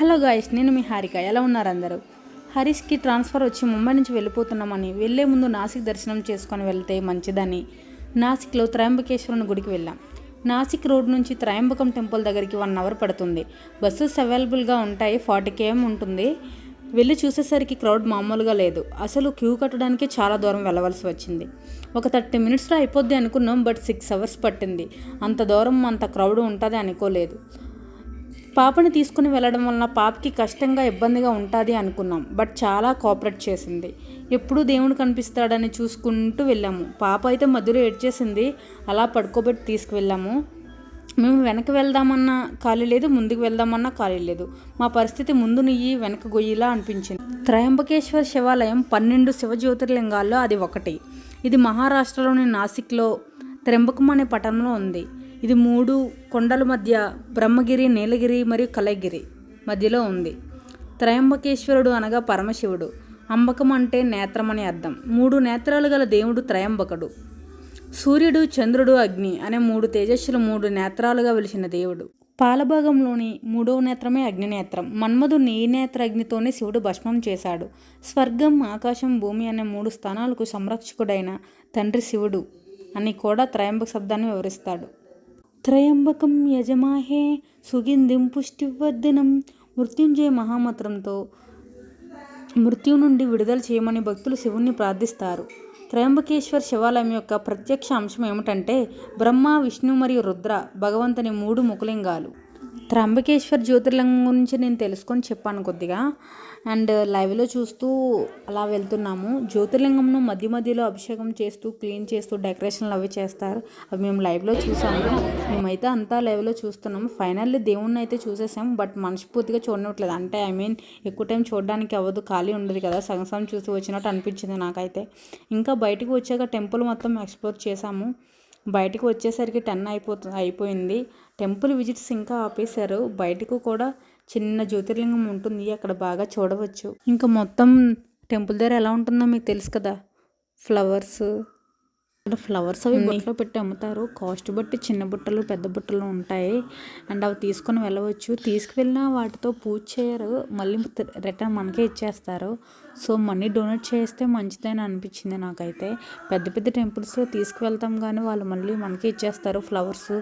Hello guys నేను మీ హారిక. ఎలా ఉన్నారు అందరూ? హరీష్కి ట్రాన్స్ఫర్ వచ్చి ముంబై నుంచి వెళ్ళిపోతున్నామని వెళ్ళే ముందు నాసిక్ దర్శనం చేసుకొని వెళ్తే మంచిదని. నాసిక్లో త్రయంబకేశ్వరుని గుడికి వెళ్ళాం. నాసిక్ రోడ్ నుంచి త్రయంబకం టెంపుల్ దగ్గరికి వన్ అవర్ పడుతుంది. బస్సెస్ అవైలబుల్గా ఉంటాయి ఫార్టీ కేఎం ఉంటుంది. వెళ్ళి చూసేసరికి క్రౌడ్ మామూలుగా లేదు. అసలు క్యూ కట్టడానికి చాలా దూరం వెళ్ళవలసి వచ్చింది. ఒక థర్టీ మినిట్స్లో అయిపోద్ది అనుకున్నాం బట్ సిక్స్ అవర్స్ పట్టింది. అంత దూరం అంత క్రౌడ్ ఉంటుంది అనుకోలేదు. పాపని తీసుకుని వెళ్ళడం వలన పాపకి కష్టంగా ఇబ్బందిగా ఉంటుంది అనుకున్నాం. బట్ చాలా కోఆపరేట్ చేసింది. ఎప్పుడు దేవుడు కనిపిస్తాడని చూసుకుంటూ వెళ్ళాము. పాప అయితే మధ్యలో ఏడ్చేసింది. అలా పడుకోబెట్టి తీసుకువెళ్ళాము. మేము వెనక్కి వెళ్దామన్నా ఖాళీ లేదు ముందుకు వెళ్దామన్నా ఖాళీ లేదు. మా పరిస్థితి ముందు నెయ్యి వెనక గొయ్యిలా అనిపించింది. త్రయంబకేశ్వర శివాలయం పన్నెండు శివ జ్యోతిర్లింగాల్లో అది ఒకటి. ఇది మహారాష్ట్రలోని నాసిక్లో త్రెంబకం అనే పట్టణంలో ఉంది. ఇది మూడు కొండల మధ్య బ్రహ్మగిరి నీలగిరి మరియు కలగిరి మధ్యలో ఉంది. త్రయంబకేశ్వరుడు అనగా పరమశివుడు. అంబకం అంటే నేత్రమని అర్థం. మూడు నేత్రాలు గల దేవుడు త్రయంబకుడు. సూర్యుడు చంద్రుడు అగ్ని అనే మూడు తేజస్సులు మూడు నేత్రాలుగా వెలిసిన దేవుడు. పాలభాగంలోని మూడవ నేత్రమే అగ్నినేత్రం. మన్మధుని ఈ నేత్ర అగ్నితోనే శివుడు భస్మం చేశాడు. స్వర్గం ఆకాశం భూమి అనే మూడు స్థానాలకు సంరక్షకుడైన తండ్రి శివుడు అని కూడా త్రయంబక శబ్దాన్ని వివరిస్తాడు. త్రయంబకం యజమాహే సుగంధిం పుష్టివర్ధనం మృత్యుంజయ మహామంత్రంతో మృత్యు నుండి విడుదల చేయమని భక్తులు శివుణ్ణి ప్రార్థిస్తారు. త్రయంబకేశ్వర్ శివాలయం యొక్క ప్రత్యక్ష అంశం ఏమిటంటే బ్రహ్మ విష్ణు మరియు రుద్ర భగవంతుని మూడు ముకులింగాలు త్రంబకేశ్వర్ జ్యోతిర్లింగం గురించి నేను తెలుసుకొని చెప్పాను కొద్దిగా. అండ్ లైవ్లో చూస్తూ అలా వెళ్తున్నాము. జ్యోతిర్లింగంను మధ్య మధ్యలో అభిషేకం చేస్తూ క్లీన్ చేస్తూ డెకరేషన్లు అవి చేస్తారు. అవి మేము లైవ్లో చూసాము. మేమైతే అంతా లైవ్లో చూస్తున్నాము. ఫైనల్లీ దేవుణ్ణి అయితే చూసేసాం. బట్ మనస్ఫూర్తిగా చూడనట్లేదు. అంటే ఐ మీన్ ఎక్కువ టైం చూడడానికి అవ్వదు. ఖాళీ ఉండదు కదా. సగం సగం చూసి వచ్చినట్టు అనిపించింది నాకైతే. ఇంకా బయటకు వచ్చాక టెంపుల్ మొత్తం ఎక్స్ప్లోర్ చేసాము బయటకు వచ్చేసరికి టెన్ అయిపోతు అయిపోయింది. టెంపుల్ విజిట్స్ ఇంకా ఆపేశారు. బయటకు కూడా చిన్న జ్యోతిర్లింగం ఉంటుంది. అక్కడ బాగా చూడవచ్చు. ఇంకా మొత్తం టెంపుల్ దగ్గర ఎలా ఉంటుందో మీకు తెలుసు కదా? ఫ్లవర్స్ ఇక్కడ ఫ్లవర్స్ అవి బుట్టలో పెట్టి అమ్ముతారు. కాస్ట్ బట్టి చిన్న బుట్టలు పెద్ద బుట్టలు ఉంటాయి. అండ్ అవి తీసుకొని వెళ్ళవచ్చు. తీసుకువెళ్ళిన వాటితో పూజ చేయరు. మళ్ళీ రిటర్న్ మనకే ఇచ్చేస్తారు. సో మనీ డొనేట్ చేస్తే మంచిదని అనిపించింది నాకైతే. పెద్ద పెద్ద టెంపుల్స్లో తీసుకువెళ్తాం కానీ వాళ్ళు మళ్ళీ మనకే ఇచ్చేస్తారు ఫ్లవర్స్.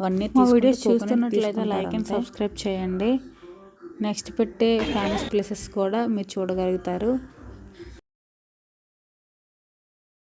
అవన్నీ వీడియోస్ చూస్తున్నట్లయితే లైక్ అండ్ సబ్స్క్రైబ్ చేయండి. నెక్స్ట్ పెట్టే ఫేమస్ ప్లేసెస్ కూడా మీరు చూడగలుగుతారు.